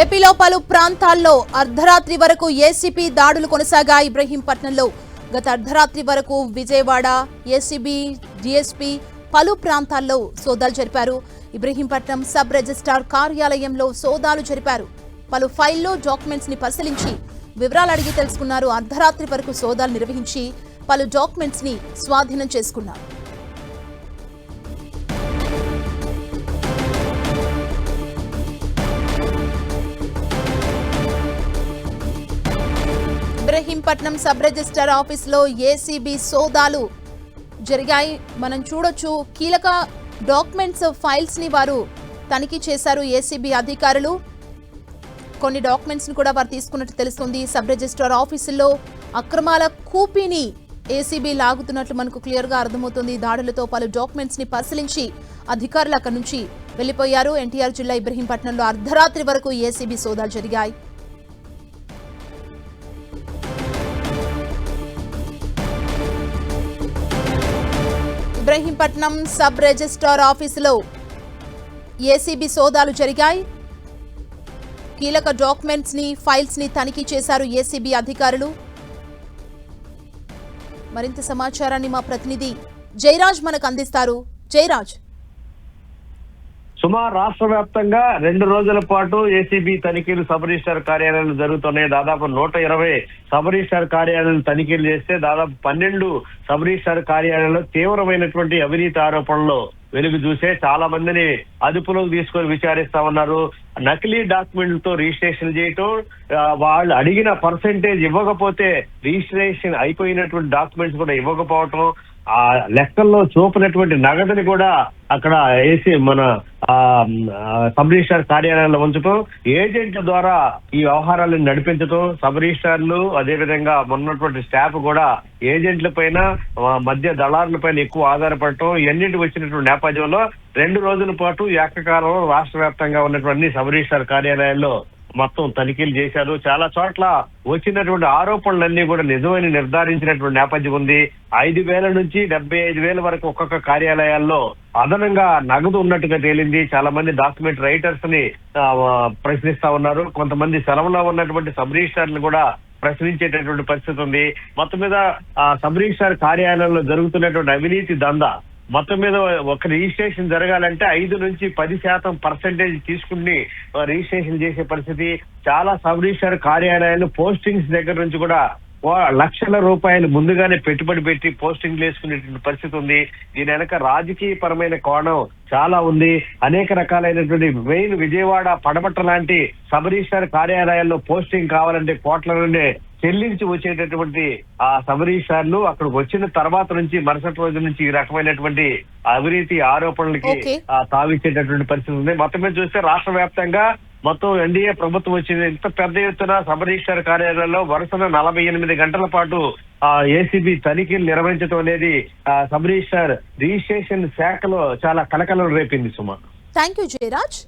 ఏపీలో పలు ప్రాంతాల్లో అర్ధరాత్రి వరకు ఏసీబీ దాడులు కొనసాగాయి ఇబ్రహీంపట్నంలో. గత అర్ధరాత్రి వరకు విజయవాడ ఏసీబీ డిఎస్పీ పలు ప్రాంతాల్లో సోదాలు జరిపారు. ఇబ్రహీంపట్నం సబ్ రిజిస్ట్రార్ కార్యాలయంలో సోదాలు జరిపారు. పలు ఫైల్లో డాక్యుమెంట్స్ని పరిశీలించి వివరాలు అడిగి తెలుసుకున్నారు. అర్ధరాత్రి వరకు సోదాలు నిర్వహించి పలు డాక్యుమెంట్స్ని స్వాధీనం చేసుకున్నారు. ఇబ్రహీంపట్నం సబ్ రిజిస్టర్ ఆఫీసులో ఏసీబీ సోదాలు జరిగాయి. మనం చూడొచ్చు కీలక డాక్యుమెంట్స్ ఫైల్స్ని వారు తనిఖీ చేశారు ఏసీబీ అధికారులు. కొన్ని డాక్యుమెంట్స్ని కూడా వారు తీసుకున్నట్టు తెలుస్తుంది. సబ్ రిజిస్ట్రార్ ఆఫీసుల్లో అక్రమాల కూపీని ఏసీబీ లాగుతున్నట్లు మనకు క్లియర్గా అర్థమవుతుంది. దాడులతో పలు డాక్యుమెంట్స్ని పరిశీలించి అధికారులు అక్కడి నుంచి వెళ్ళిపోయారు ఎన్టీఆర్ జిల్లా ఇబ్రహీంపట్నంలో అర్ధరాత్రి వరకు ఏసీబీ సోదాలు జరిగాయి. ఇబ్రహీంపట్నం సబ్ రిజిస్ట్రార్ ఆఫీసులో ఏసీబీ సోదాలు జరిగాయి. కీలక డాక్యుమెంట్స్ని ఫైల్స్ని తనిఖీ చేశారు ఏసీబీ అధికారులు. మరింత సమాచారాన్ని మా ప్రతినిధి జయరాజ్ మనకు అందిస్తారు. జయరాజ్. సుమారు రాష్ట్ర వ్యాప్తంగా రెండు రోజుల పాటు ఏసీబీ తనిఖీలు సబ్ రిజిస్టార్ కార్యాలయాలు జరుగుతున్నాయి. దాదాపు నూట ఇరవై సబ్ రిజిస్టార్ కార్యాలయాలు తనిఖీలు చేస్తే దాదాపు పన్నెండు సబ్ రిజిస్టార్ కార్యాలయాల్లో తీవ్రమైనటువంటి అవినీతి ఆరోపణలు వెలుగు చూసే చాలా మందిని అదుపులోకి తీసుకొని విచారిస్తా ఉన్నారు నకిలీ డాక్యుమెంట్లతో రిజిస్ట్రేషన్ చేయటం వాళ్ళు అడిగిన పర్సెంటేజ్ ఇవ్వకపోతే రిజిస్ట్రేషన్ అయిపోయినటువంటి డాక్యుమెంట్స్ కూడా ఇవ్వకపోవటం ఆ లెక్కల్లో చూపినటువంటి నగదుని కూడా అక్కడ వేసి మన సబ్ రిజిస్టార్ కార్యాలయంలో ఉంచడం ఏజెంట్ల ద్వారా ఈ వ్యవహారాలను నడిపించడం సబ్ రిజిస్టార్లు అదేవిధంగా ఉన్నటువంటి స్టాఫ్ కూడా ఏజెంట్ల పైన మధ్య దళారుల పైన ఎక్కువ ఆధారపడటం ఇవన్నిటి వచ్చినటువంటి నేపథ్యంలో రెండు రోజుల పాటు ఏకకాలంలో రాష్ట్ర వ్యాప్తంగా ఉన్నటువంటి సబ్ రిజిస్టార్ కార్యాలయాల్లో మొత్తం తనిఖీలు చేశారు. చాలా చోట్ల వచ్చినటువంటి ఆరోపణలన్నీ కూడా నిజమని నిర్ధారించినటువంటి నేపథ్యం ఉంది. ఐదు వేల నుంచి డెబ్బై ఐదు వేల వరకు ఒక్కొక్క కార్యాలయాల్లో అదనంగా నగదు ఉన్నట్టుగా తేలింది. చాలా మంది డాక్యుమెంట్ రైటర్స్ని ప్రశ్నిస్తా ఉన్నారు. కొంతమంది సెలవులో ఉన్నటువంటి సబ్ రిజిస్టార్లు కూడా ప్రశ్నించేటటువంటి పరిస్థితి ఉంది. మొత్తం మీద సబ్ రిజిస్టార్ కార్యాలయంలో జరుగుతున్నటువంటి అవినీతి దందా మొత్తం మీద ఒక రిజిస్ట్రేషన్ జరగాలంటే ఐదు నుంచి పది శాతం పర్సెంటేజ్ తీసుకుని రిజిస్ట్రేషన్ చేసే పరిస్థితి. చాలా సబ్ రిజిస్టర్ కార్యాలయాలు పోస్టింగ్స్ దగ్గర నుంచి కూడా లక్షల రూపాయలు ముందుగానే పెట్టుబడి పెట్టి పోస్టింగ్ వేసుకునేటువంటి పరిస్థితి ఉంది. దీని వెనక రాజకీయ పరమైన కోణం చాలా ఉంది. అనేక రకాలైనటువంటి మెయిన్ విజయవాడ పడమట్ట లాంటి సబ్ రిజిస్టర్ కార్యాలయాల్లో పోస్టింగ్ కావాలంటే కోట్ల నుండి చెల్లించి వచ్చేటటువంటి ఆ సబ్ రిజిస్టార్లు అక్కడికి వచ్చిన తర్వాత నుంచి మరుసటి రోజు నుంచి ఈ రకమైనటువంటి అవినీతి ఆరోపణలకి తావిచ్చేటటువంటి పరిస్థితి ఉంది. మొత్తం మీద చూస్తే రాష్ట్ర వ్యాప్తంగా మొత్తం ఎన్డీఏ ప్రభుత్వం వచ్చింది. ఇంత పెద్ద ఎత్తున సబ్ రిజిస్టార్ కార్యాలయంలో వరుసన నలభై ఎనిమిది గంటల పాటు ఆ ఏసీబీ తనిఖీలు నిర్వహించడం అనేది ఆ సబ్ రిజిస్టార్ రిజిస్ట్రేషన్ శాఖలో చాలా కలకలం రేపింది సుమా. Thank you Jayaraj.